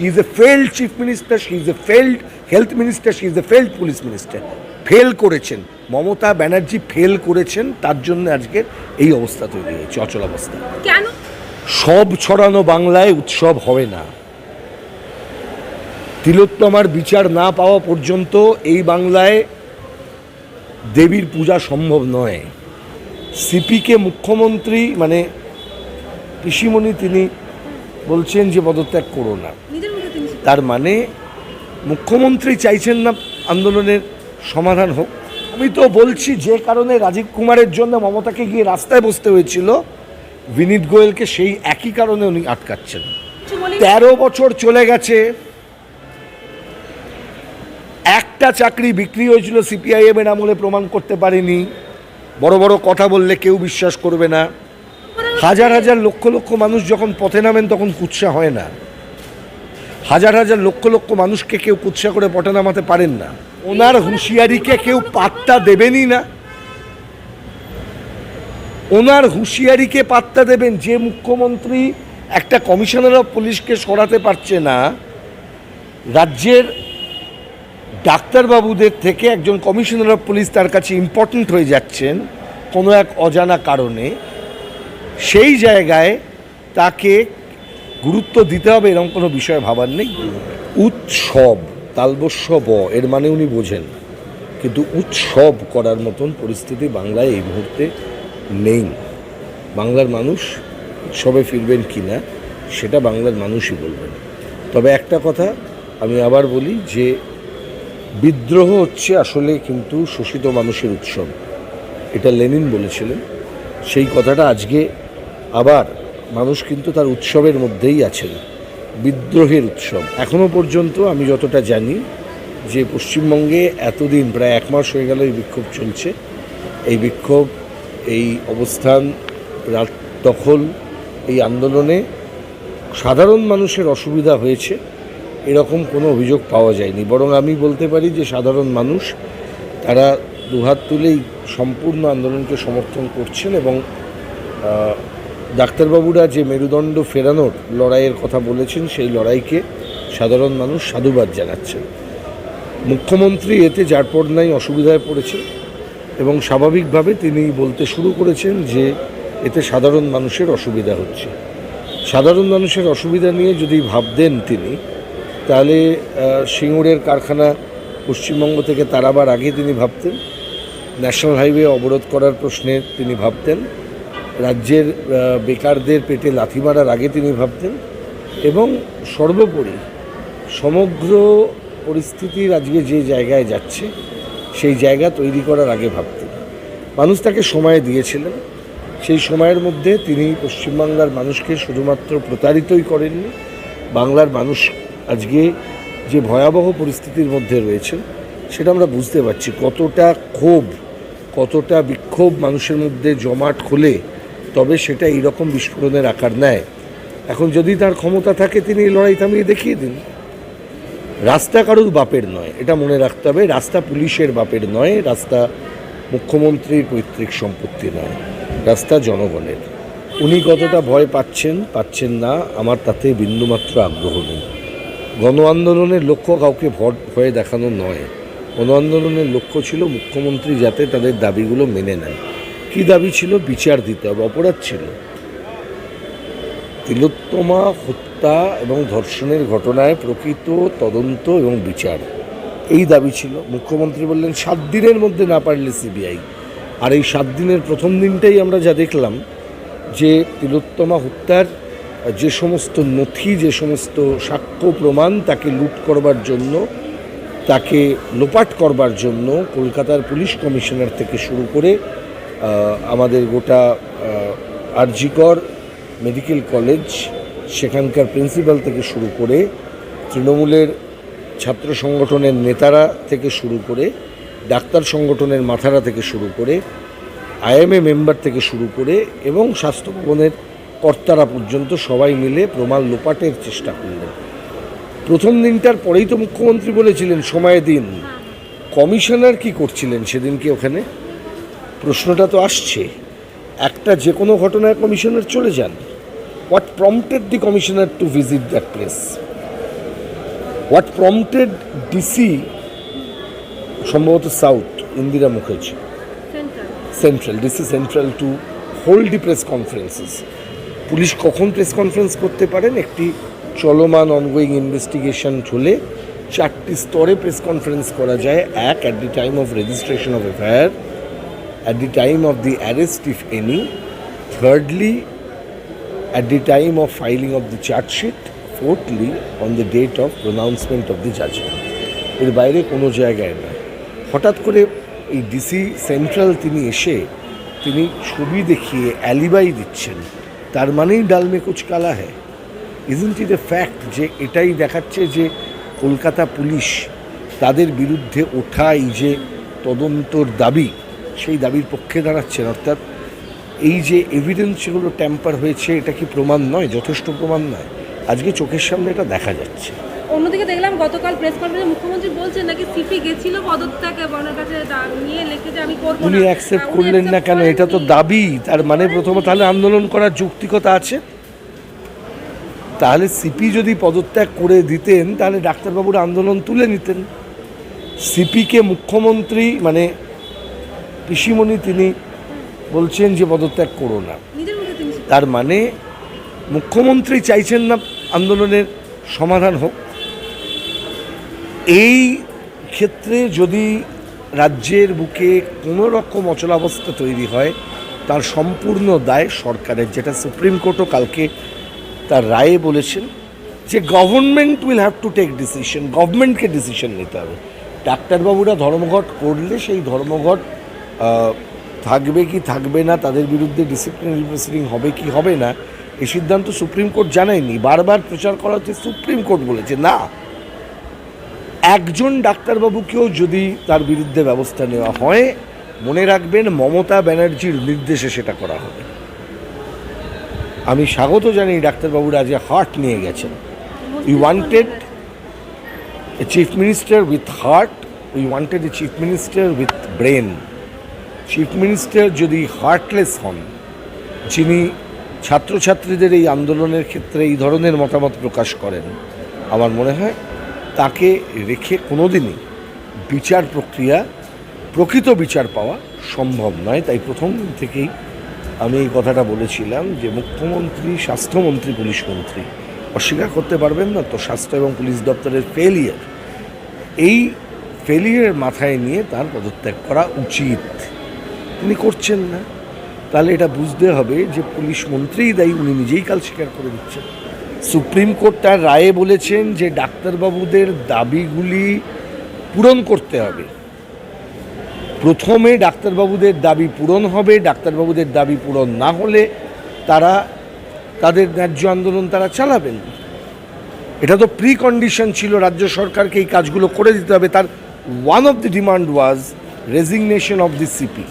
She is a failed chief minister, she is a failed health minister, she is a failed police minister. Fail করেছেন। Mamata Banerjee fail করেছেন তার জন্য আজকের এই অবস্থা তৈরি হয়েছে অচল অবস্থা। কেন? সব ছড়ানো বাংলায় উৎসব হবে না। তিলোত্তমার বিচার না পাওয়া পর্যন্ত এই বাংলায় দেবীর পূজা সম্ভব নয়। সিপিকে মুখ্যমন্ত্রী মানে পিসিমণি তিনি বলছেন যে পদত্যাগ করো না। তার মানে মুখ্যমন্ত্রী চাইছেন না আন্দোলনের সমাধান হোক। আমি তো বলছি যে কারণে রাজীব কুমারের জন্য মমতাকে গিয়ে রাস্তায় বসতে হয়েছিল। বিনীত গোয়েলকে সেই একই কারণে উনি আটকাচ্ছেন। তেরো বছর চলে গেছে। একটা চাকরি বিক্রি হয়েছিল সিপিআইএম এর আমলে, প্রমাণ করতে পারেনি। বড় বড় কথা বললে কেউ বিশ্বাস করবে না। হাজার হাজার লক্ষ লক্ষ মানুষ যখন পথে নামেন, তখন কুৎসা হয় না। হাজার হাজার লক্ষ লক্ষ মানুষকে কেউ কুৎসা করে পথে নামাতে পারেন না। ওনার হুঁশিয়ারিকে কেউ পাত্তা দেবেনই না। ওনার হুঁশিয়ারিকে পাত্তা দেবেন যে মুখ্যমন্ত্রী একটা কমিশনার অফ পুলিশকে সরাতে পারছে না, রাজ্যের ডাক্তারবাবুদের থেকে একজন কমিশনার অফ পুলিশ তার কাছে ইম্পর্ট্যান্ট হয়ে যাচ্ছেন কোনো এক অজানা কারণে। সেই জায়গায় তাকে গুরুত্ব দিতে হবে এরকম কোনো বিষয় ভাবার নেই। উৎসব তালবস্য ব এর মানে উনি বোঝেন। কিন্তু উৎসব করার মতন পরিস্থিতি বাংলায় এই মুহূর্তে নেই। বাংলার মানুষ উৎসবে ফিরবেন কি না, সেটা বাংলার মানুষই বলবেন। তবে একটা কথা আমি আবার বলি যে, বিদ্রোহ হচ্ছে আসলে কিন্তু শোষিত মানুষের উৎসব। এটা লেনিন বলেছিলেন। সেই কথাটা আজকে আবার মানুষ কিন্তু তার উৎসবের মধ্যেই আছেন। বিদ্রোহের উৎসব। এখনও পর্যন্ত আমি যতটা জানি যে পশ্চিমবঙ্গে এতদিন, প্রায় এক মাস হয়ে গেল এই বিক্ষোভ চলছে। এই বিক্ষোভ, এই অবস্থান, রাত দখল, এই আন্দোলনে সাধারণ মানুষের অসুবিধা হয়েছে। এরকম কোনো অভিযোগ পাওয়া যায়নি। বরং আমি বলতে পারি যে সাধারণ মানুষ, তারা দুহাত তুলেই সম্পূর্ণ আন্দোলনকে সমর্থন করছেন এবং ডাক্তারবাবুরা যে মেরুদণ্ড ফেরানোর লড়াইয়ের কথা বলেছেন, সেই লড়াইকে সাধারণ মানুষ সাধুবাদ জানাচ্ছেন মুখ্যমন্ত্রী এতে যার পর নাই অসুবিধায় পড়েছে এবং স্বাভাবিকভাবে তিনি বলতে শুরু করেছেন যে এতে সাধারণ মানুষের অসুবিধা হচ্ছে। সাধারণ মানুষের অসুবিধা নিয়ে যদি ভাবতেন তিনি, তাহলে সিঙ্গুরের কারখানা পশ্চিমবঙ্গ থেকে তারাবার আগে তিনি ভাবতেন, ন্যাশনাল হাইওয়ে অবরোধ করার প্রশ্নে তিনি ভাবতেন রাজ্যের বেকারদের পেটে লাথি মারার আগে তিনি ভাবতেন এবং সর্বোপরি সমগ্র পরিস্থিতির আজকে যে জায়গায় যাচ্ছে, সেই জায়গা তৈরি করার আগে ভাবতেন। মানুষ তাকে সময় দিয়েছিলেন। সেই সময়ের মধ্যে তিনি পশ্চিমবাংলার মানুষকে শুধুমাত্র প্রতারিতই করেননি, বাংলার মানুষ আজকে যে ভয়াবহ পরিস্থিতির মধ্যে রয়েছেন, সেটা আমরা বুঝতে পারছি। কতটা ক্ষোভ, কতটা বিক্ষোভ মানুষের মধ্যে জমাট হলে তবে সেটা এইরকম বিস্ফোরণের আকার নেয়। এখন যদি তার ক্ষমতা থাকে, তিনি এই লড়াই থামিয়ে দেখিয়ে দিন। রাস্তা কারুর বাপের নয়, এটা মনে রাখতে হবে। রাস্তা পুলিশের বাপের নয়, রাস্তা মুখ্যমন্ত্রীর পৈতৃক সম্পত্তি নয়, রাস্তা জনগণের। উনি কতটা ভয় পাচ্ছেন পাচ্ছেন না, আমার তাতে বিন্দুমাত্র আগ্রহ নেই। গণ আন্দোলনের লক্ষ্য কাউকে ভয়ে দেখানো নয়। গণ আন্দোলনের লক্ষ্য ছিল মুখ্যমন্ত্রী যাতে তাদের দাবিগুলো মেনে নেন। কী দাবি ছিল? বিচার দিতে হবে, অপরাধ ছিল। তিলোত্তমা হত্যা এবং ধর্ষণের ঘটনায় প্রকৃত তদন্ত এবং বিচার। এই দাবি ছিল। মুখ্যমন্ত্রী বললেন, সাত দিনের মধ্যে না পারলে সিবিআই। আর এই সাত দিনের প্রথম দিনটাই আমরা যা দেখলাম, যে তিলোত্তমা হত্যার যে সমস্ত নথি, যে সমস্ত সাক্ষ্য প্রমাণ তাকে লুট করবার জন্য, তাকে লোপাট করবার জন্য কলকাতার পুলিশ কমিশনার থেকে শুরু করে আমাদের গোটা আরজিকর মেডিকেল কলেজ সেখানকার প্রিন্সিপাল থেকে শুরু করে তৃণমূলের ছাত্র সংগঠনের নেতারা থেকে শুরু করে ডাক্তার সংগঠনের মাথারা থেকে শুরু করে আইএমএ মেম্বার থেকে শুরু করে এবং স্বাস্থ্য ভবনের কর্তারা পর্যন্ত সবাই মিলে প্রমাণ লোপাটের চেষ্টা করলেন। প্রথম দিনটার পরেই তো মুখ্যমন্ত্রী বলেছিলেন, সময় দিন। কমিশনার কি করছিলেন সেদিনকে ওখানে? প্রশ্নটা তো আসছে। একটা যে কোনো ঘটনায় কমিশনার চলে যান। What prompted the commissioner to visit that place what prompted DC সম্ভবত south Indira Mukherjee. Centre central DC central to hold the press conferences police কখন প্রেস কনফারেন্স করতে পারেন? একটি চলমান অনগোয়িং ইনভেস্টিগেশন হলে চারটি স্তরে প্রেস কনফারেন্স করা যায়। এক at the time of registration of FIR at the time of the arrest if any thirdly at the time of filing of the charge sheet, fourthly, on the date of pronouncement of the judgment. এর বাইরে কোনো জায়গায় নয়। হঠাৎ করে এই DC central তিনি এসে তিনি ছবি দেখিয়ে অ্যালিবাই দিচ্ছেন। তার মানেই ডালমে কুচ কালা হ্যায়। ইজেন্ট ইট এ ফ্যাক্ট যে এটাই দেখাচ্ছে যে কলকাতা পুলিশ তাদের বিরুদ্ধে ওঠা এই যে তদন্তর দাবি? সেই দাবির পক্ষে দাঁড়াচ্ছেন। অর্থাৎ এই যে এভিডেন্স যেগুলো ট্যাম্পার হয়েছে এটা কি প্রমাণ নয়? যথেষ্ট প্রমাণ নয়। আজকে চোখের সামনে এটা দেখা যাচ্ছে। অন্যদিকে দেখলাম গতকাল প্রেস কনফারেন্সে মুখ্যমন্ত্রী বলছেন নাকি সিপি গেছিল পদত্যাগ ওনার কাছে নিয়ে লিখে যে আমি করব উনি অ্যাকসেপ্ট করলেন না কেন? এটা তো। দাবি। তার মানে প্রথম তাহলে আন্দোলন করার যৌক্তিকতা আছে। তাহলে সিপি যদি পদত্যাগ করে দিতেন তাহলে ডাক্তারবাবুর আন্দোলন তুলে নিতেন। সিপিকে মুখ্যমন্ত্রী মানে পিসিমণি তিনি বলছেন যে পদত্যাগ করো না। তার মানে মুখ্যমন্ত্রী চাইছেন না আন্দোলনের সমাধান হোক। এই ক্ষেত্রে যদি রাজ্যের বুকে কোনো রকম অচলাবস্থা তৈরি হয় তার সম্পূর্ণ দায় সরকারের যেটা সুপ্রিম কোর্টও কালকে তার রায়ে বলেছেন যে government will have to take decision গভর্নমেন্টকে ডিসিশন নিতে হবে। ডাক্তারবাবুরা ধর্মঘট করলে সেই ধর্মঘট থাকবে কি থাকবে না, তাদের বিরুদ্ধে ডিসিপ্লিনারি প্রসিডিং হবে কি হবে না, এই সিদ্ধান্ত সুপ্রিম কোর্ট জানায়নি। বারবার প্রচার করা হচ্ছে, সুপ্রিম কোর্ট বলেছে, না। একজন ডাক্তারবাবুকেও যদি তার বিরুদ্ধে ব্যবস্থা নেওয়া হয়, মনে রাখবেন মমতা ব্যানার্জির নির্দেশে সেটা করা হবে। আমি স্বাগত জানি ডাক্তারবাবুরা, আজ হার্ট নিয়ে গেছেন। We wanted a chief minister with heart we wanted a chief minister with brain chief minister যদি হার্টলেস হন, যিনি ছাত্রছাত্রীদের এই আন্দোলনের ক্ষেত্রে এই ধরনের মতামত প্রকাশ করেন, আমার মনে হয় তাকে রেখে কোনোদিনই বিচার প্রক্রিয়া, প্রকৃত বিচার পাওয়া সম্ভব নয়। তাই প্রথম দিন থেকেই আমি এই কথাটা বলেছিলাম যে মুখ্যমন্ত্রী, স্বাস্থ্যমন্ত্রী, পুলিশ মন্ত্রী অস্বীকার করতে পারবেন না। তো স্বাস্থ্য এবং পুলিশ দপ্তরের ফেলিয়ার এই ফেলিয়ার মাথায় নিয়ে তার পদত্যাগ করা উচিত। তিনি করছেন না। তাহলে এটা বুঝতে হবে যে পুলিশ মন্ত্রীই দায়ী, উনি নিজেই কাল স্বীকার করে দিচ্ছেন। সুপ্রিম কোর্ট তার রায়ে বলেছেন যে ডাক্তারবাবুদের দাবিগুলি পূরণ করতে হবে। প্রথমে ডাক্তারবাবুদের দাবি পূরণ হবে, ডাক্তারবাবুদের দাবি পূরণ না হলে তারা, তাদের ন্যায্য আন্দোলন তারা চালাবেন। এটা তো প্রি কন্ডিশন ছিল, রাজ্য সরকারকে এই কাজগুলো করে দিতে হবে। তার one of the demand was resignation of the CP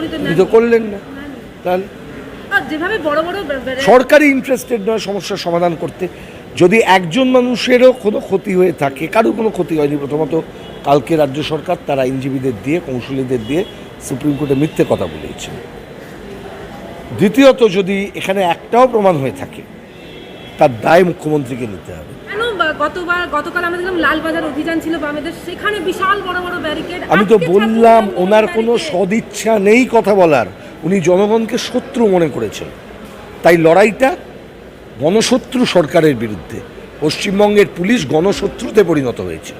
উনি তো। করলেন না। তাহলে যেভাবে বড় বড় সরকারি ইন্টারেস্টেড নয় সমস্যার সমাধান করতে। যদি একজন মানুষেরও কোনো ক্ষতি হয়ে থাকে কারও কোনো ক্ষতি হয়নি প্রথমত কালকে রাজ্য সরকার তারা আইনজীবীদের দিয়ে কৌশলীদের দিয়ে সুপ্রিম কোর্টে মিথ্যে কথা বলেছে দ্বিতীয়ত যদি এখানে একটাও প্রমাণ হয়ে থাকে তার দায় মুখ্যমন্ত্রীকে নিতে হবে। গতবার গতকাল আমরা দেখলাম লালবাজার অভিযান ছিল বামেদের সেখানে বিশাল বড় বড় ব্যারিকেড আমি তো বললাম ওনার কোনো সদিচ্ছা নেই কথা বলার। উনি জনগণকে শত্রু মনে করেছেন। তাই লড়াইটা গণশত্রু সরকারের বিরুদ্ধে। পশ্চিমবঙ্গের পুলিশ গণশত্রুতে পরিণত হয়েছে।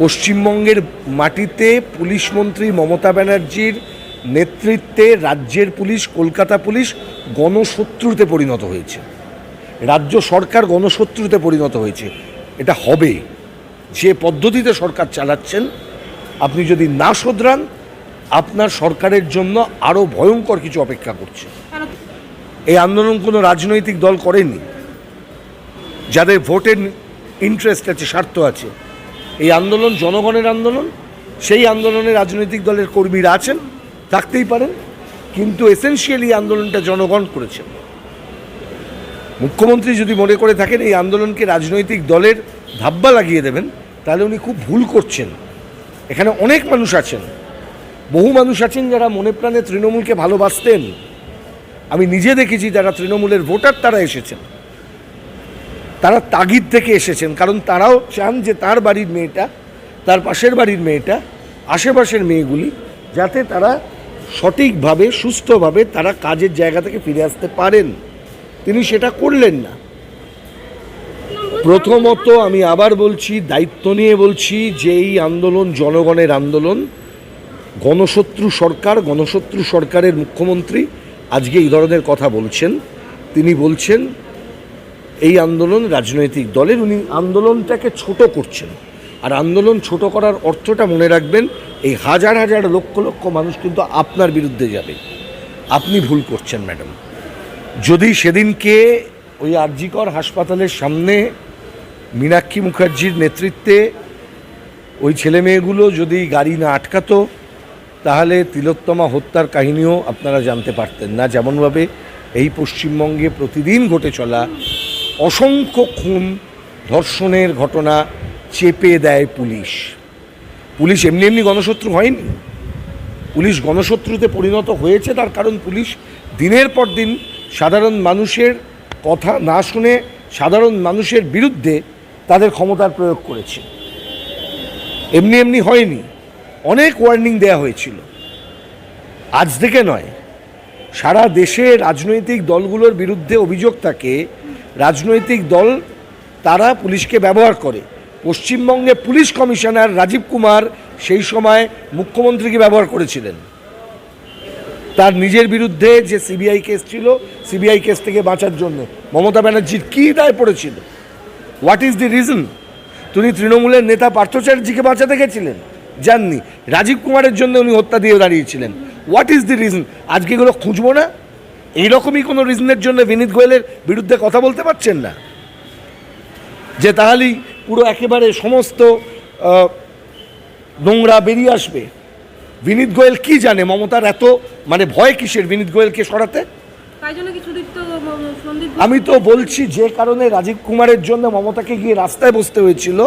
পশ্চিমবঙ্গের মাটিতে পুলিশ মন্ত্রী মমতা ব্যানার্জির নেতৃত্বে রাজ্যের পুলিশ কলকাতা পুলিশ গণশত্রুতে পরিণত হয়েছে। রাজ্য সরকার গণশত্রুতে পরিণত হয়েছে। এটা হবে। যে পদ্ধতিতে সরকার চালাচ্ছেন, আপনি যদি না শোধরান, আপনার সরকারের জন্য আরও ভয়ঙ্কর কিছু অপেক্ষা করছে। এই আন্দোলন কোনো রাজনৈতিক দল করেনি। যাদের ভোটের ইন্টারেস্ট আছে, স্বার্থ আছে। এই আন্দোলন জনগণের আন্দোলন, সেই আন্দোলনে রাজনৈতিক দলের কর্মীরা আছেন, থাকতেই পারেন। কিন্তু এসেনশিয়ালি আন্দোলনটা জনগণ করেছেন। মুখ্যমন্ত্রী যদি মনে করে থাকেন এই আন্দোলনকে রাজনৈতিক দলের ধাব্বা লাগিয়ে দেবেন, তাহলে উনি খুব ভুল করছেন। এখানে অনেক মানুষ আছেন। বহু মানুষ আছেন যারা মনে প্রাণে তৃণমূলকে ভালোবাসতেন। আমি নিজে দেখেছি যারা তৃণমূলের ভোটার, তারা এসেছেন। তারা তাগিদ থেকে এসেছেন, কারণ তারাও চান যে তার বাড়ির মেয়েটা, তার পাশের বাড়ির মেয়েটা, আশেপাশের মেয়েগুলি, যাতে তারা সঠিকভাবে, সুস্থভাবে তারা কাজের জায়গা থেকে ফিরে আসতে পারেন। তিনি সেটা করলেন না। প্রথমত আমি আবার বলছি, দায়িত্ব নিয়ে বলছি যে এই আন্দোলন, জনগণের আন্দোলন, গণশত্রু সরকার, গণশত্রু সরকারের মুখ্যমন্ত্রী আজকে এই ধরনের কথা বলছেন। তিনি বলছেন, এই আন্দোলন রাজনৈতিক দলের, উনি আন্দোলনটাকে ছোট করছেন। আর আন্দোলন ছোট করার অর্থটা মনে রাখবেন, এই হাজার হাজার লক্ষ লক্ষ মানুষ কিন্তু আপনার বিরুদ্ধে যাবে। আপনি ভুল করছেন, ম্যাডাম। যদি সেদিনকে ওই আরজিকর হাসপাতালের সামনে মীনাক্ষী মুখার্জির নেতৃত্বে ওই ছেলে মেয়েগুলো যদি গাড়ি না আটকাতো, তাহলে তিলোত্তমা হত্যার কাহিনীও আপনারা জানতে পারতেন না। যেমনভাবে এই পশ্চিমবঙ্গে প্রতিদিন ঘটে চলা অসংখ্য খুন, ধর্ষণের ঘটনা চেপে দেয় পুলিশ। পুলিশ এমনি এমনি গণশত্রু হয়নি। পুলিশ গণশত্রুতে পরিণত হয়েছে, তার কারণ পুলিশ দিনের পর দিন সাধারণ মানুষের কথা না শুনে সাধারণ মানুষের বিরুদ্ধে তাদের ক্ষমতার প্রয়োগ করেছে। এমনি এমনি হয়নি। অনেক ওয়ার্নিং দেয়া হয়েছিল। আজ থেকে নয়। সারা দেশে রাজনৈতিক দলগুলোর বিরুদ্ধে অভিযোগ থাকে, রাজনৈতিক দল তারা পুলিশকে ব্যবহার করে। পশ্চিমবঙ্গে পুলিশ কমিশনার রাজীব কুমার সেই সময় মুখ্যমন্ত্রীকে ব্যবহার করেছিলেন। তার নিজের বিরুদ্ধে যে সিবিআই কেস ছিল, সিবিআই কেস থেকে বাঁচার জন্য। মমতা ব্যানার্জির কী দায় পড়েছিল? হোয়াট ইজ দি রিজন তিনি তৃণমূলের নেতা পার্থ বাঁচাতে গেছিলেন? যাননি রাজীব কুমারের জন্য উনি হত্যা দিয়ে দাঁড়িয়েছিলেন। হোয়াট ইজ দি রিজন আজকে এগুলো খুঁজবো না? এইরকমই কোনো রিজনের জন্য বিনীত গোয়েলের বিরুদ্ধে কথা বলতে পারছেন না? যে তাহলেই পুরো একেবারে সমস্ত নোংরা বেরিয়ে আসবে। বিনীত গোয়েল কি জানে? মমতার এত মানে ভয় কিসের? বিনীত গোয়েলকে সরাতে? আমি তো বলছি যে কারণে রাজীব কুমারের জন্য মমতাকে গিয়ে রাস্তায় বসতে হয়েছিল।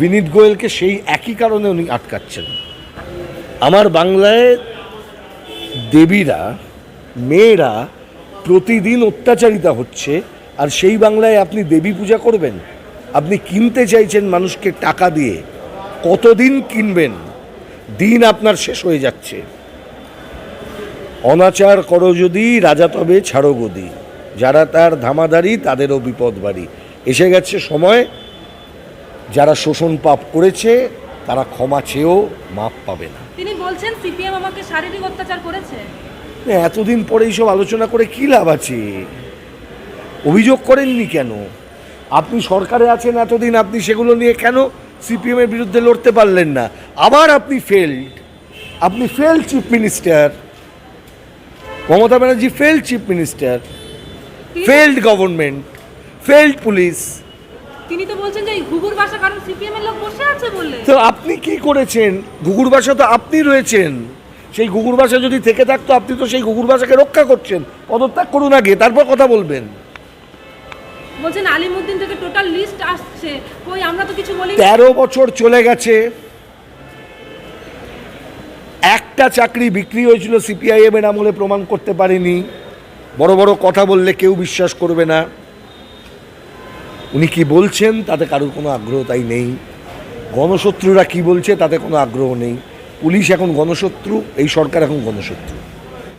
বিনীত গোয়েলকে সেই একই কারণে উনি আটকাচ্ছেন। আমার বাংলায় দেবীরা মেয়েরা প্রতিদিন অত্যাচারিতা হচ্ছে আর সেই বাংলায় আপনি দেবী পূজা করবেন? আপনি কিনতে চাইছেন মানুষকে টাকা দিয়ে কতদিন কিনবেন? দিন আপনার শেষ হয়ে যাচ্ছে। অনাচার করো যদি রাজা তবে ছাড়ো গদি। যারা তার ধামাদারি তাদেরও বিপদ বাড়ি। এসে গেছে সময় যারা শোষণ পাপ করেছে তারা ক্ষমা চেয়েও মাপ পাবে না। তিনি বলছেন সিপিএম আমাকে শারীরিক অত্যাচার করেছে। এতদিন পরে এইসব আলোচনা করে কী লাভ আছে? অভিযোগ করেননি কেন? আপনি সরকারে আছেন এতদিন আপনি সেগুলো নিয়ে কেন সিপিএমের বিরুদ্ধে লড়তে পারলেন না। আবার আপনি ফেল্ড আপনি fail chief minister Mamata Banerjee fail chief minister failed government failed police তিনি তো বলছেন যে ঘুঘুর বাসা কারণ সিপিএম এর লোক বসে আছে তো আপনি কি করেছেন? ঘুঘুর বাসা তো আপনি রয়েছেন। সেই ঘুঘুর বাসা যদি থেকে থাকতো আপনি তো সেই ঘুঘুর বাসাকে রক্ষা করছেন। পদত্যাগ করুন আগে তারপর কথা বলবেন। বলছেন আলিমুদ্দিন থেকে টোটাল লিস্ট আসছে। কই, আমরা তো কিছু বলি তেরো বছর চলে গেছে। একটা চাকরি বিক্রি হয়েছিল সিপিআইএম এর আমলে প্রমাণ করতে পারেনি। বড় বড় কথা বললে কেউ বিশ্বাস করবে না। উনি কি বলছেন, তাতে কারোর কোনো আগ্রহ তাই নেই। গণশত্রুরা কি বলছে, তাতে কোনো আগ্রহ নেই। পুলিশ এখন গণশত্রু, এই সরকার এখন গণশত্রু।